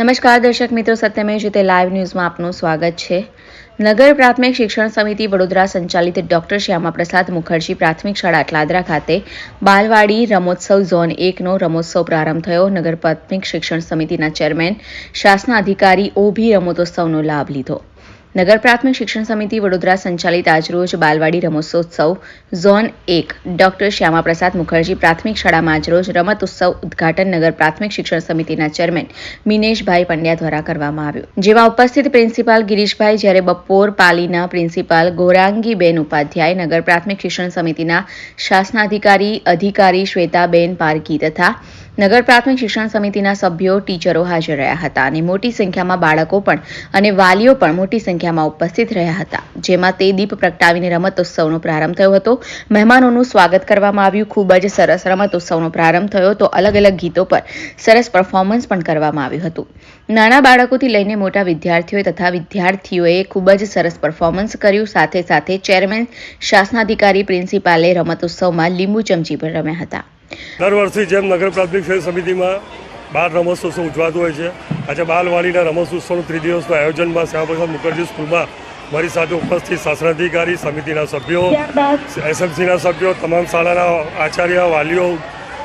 નમસ્કાર દર્શક મિત્રો સત્યમેવ જીતે લાઈવ ન્યૂઝમાં આપનું સ્વાગત છે. નગર પ્રાથમિક શિક્ષણ સમિતિ વડોદરા સંચાલિત ડોક્ટર શ્યામાપ્રસાદ મુખર્જી પ્રાથમિક શાળા અટલાદરા ખાતે બાલવાડી રમોત્સવ ઝોન એકનો રમોત્સવ પ્રારંભ થયો. નગર પ્રાથમિક શિક્ષણ સમિતિના ચેરમેન શાસના અધિકારી ઓભી રમતોત્સવનો લાભ લીધો. નગર પ્રાથમિક શિક્ષણ સમિતિ વડોદરા સંચાલિત આજરોજ બાલવાડી રમતોત્સવ ઝોન એક. ડોક્ટર શ્યામાપ્રસાદ મુખર્જી પ્રાથમિક શાળામાં આજરોજ રમત ઉત્સવ ઉદઘાટન નગર પ્રાથમિક શિક્ષણ સમિતિના ચેરમેન મિનેશભાઈ પંડ્યા દ્વારા કરવામાં આવ્યું. જેમાં ઉપસ્થિત પ્રિન્સિપાલ ગિરીશભાઈ જ્યારે બપોર પાલીના પ્રિન્સિપાલ ગોરાંગીબેન ઉપાધ્યાય, નગર પ્રાથમિક શિક્ષણ સમિતિના શાસનાધિકારી અધિકારી શ્વેતાબેન પારકી તથા નગર પ્રાથમિક શિક્ષણ સમિતિના સભ્યો, ટીચરો હાજર રહ્યા હતા. અને મોટી સંખ્યામાં બાળકો પણ અને વાલીઓ પણ મોટી સંખ્યામાં ઉપસ્થિત રહ્યા હતા, જેમાં તે દીપ પ્રગટાવીને રમતોત્સવનો પ્રારંભ થયો હતો. મહેમાનોનું સ્વાગત કરવામાં આવ્યું. ખૂબ જ સરસ રમતોત્સવનો પ્રારંભ થયો તો અલગ અલગ ગીતો પર સરસ પરફોર્મન્સ પણ કરવામાં આવ્યું હતું. નાના બાળકોથી લઈને મોટા વિદ્યાર્થીઓએ તથા વિદ્યાર્થીઓએ ખૂબ જ સરસ પરફોર્મન્સ કર્યું. સાથે સાથે ચેરમેન શાસનાધિકારી પ્રિન્સિપાલે રમતોત્સવમાં લીંબુ ચમચી પણ રમ્યા હતા. દર વર્ષે જેમ નગર પ્રાથમિક સમિતિમાં બાળ રમતોત્સવ ઉજવાતો હોય છે આજે બાલવાડીના રમોત્સવનું ત્રિદિવસનું આયોજનમાં શ્યામપ્રસાદ મુખર્જી સ્કૂલમાં મારી સાથે ઉપસ્થિત શાસનાધિકારી સમિતિના સભ્યો એસએમસીના સભ્યો તમામ શાળાના આચાર્ય વાલીઓ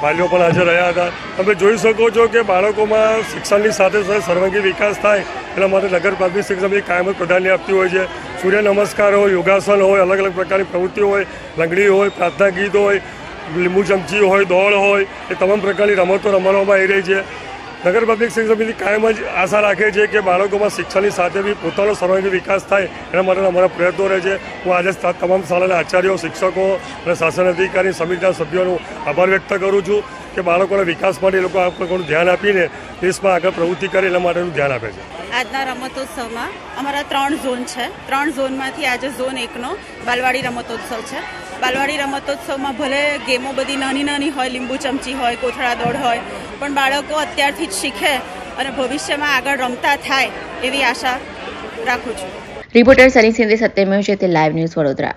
વાલીઓ પણ હાજર રહ્યા હતા. તમે જોઈ શકો છો કે બાળકોમાં શિક્ષણની સાથે સાથે સર્વાંગી વિકાસ થાય એના માટે નગર પ્રાથમિક શિક્ષણ સમિતિ કાયમ જ પ્રાધાન્ય આપતી હોય છે. સૂર્ય નમસ્કાર હોય યોગાસન હોય અલગ અલગ પ્રકારની પ્રવૃત્તિઓ હોય લંગડી હોય પ્રાર્થના ગીત હોય લીંબુ ચમચી હોય દોડ હોય એ તમામ પ્રકારની રમતો રમવામાં આવી રહી છે. નગર પબ્લિક શિક્ષણ સમિતિ કાયમ જ આશા રાખે છે કે બાળકોમાં શિક્ષણની સાથે બી પોતાનો સર્વાંગી વિકાસ થાય એના માટેના અમારા પ્રયત્નો રહે છે. હું આજે તમામ શાળાના આચાર્યો, શિક્ષકો અને શાસન અધિકારી, સમિતિના સભ્યોનો આભાર વ્યક્ત કરું છું કે બાળકોના વિકાસ માટે લોકો આ પ્રકારનું ધ્યાન આપીને દેશમાં આગળ પ્રવૃત્તિ કરે એના માટેનું ધ્યાન આપે છે. આજના રમતોત્સવમાં અમારા ત્રણ ઝોન છે. ત્રણ ઝોનમાંથી આજે ઝોન એકનો બાલવાડી રમતોત્સવ છે. બાલવાડી રમતોત્સવમાં ભલે ગેમો બધી નાની નાની હોય, લીંબુ ચમચી હોય, કોથળા દોડ હોય, પણ બાળકો અત્યારથી જ શીખે અને ભવિષ્યમાં આગળ રમતા થાય એવી આશા રાખું છું. રિપોર્ટર સની સિંધે સત્યમેવ તે લાઈવ ન્યૂઝ વડોદરા.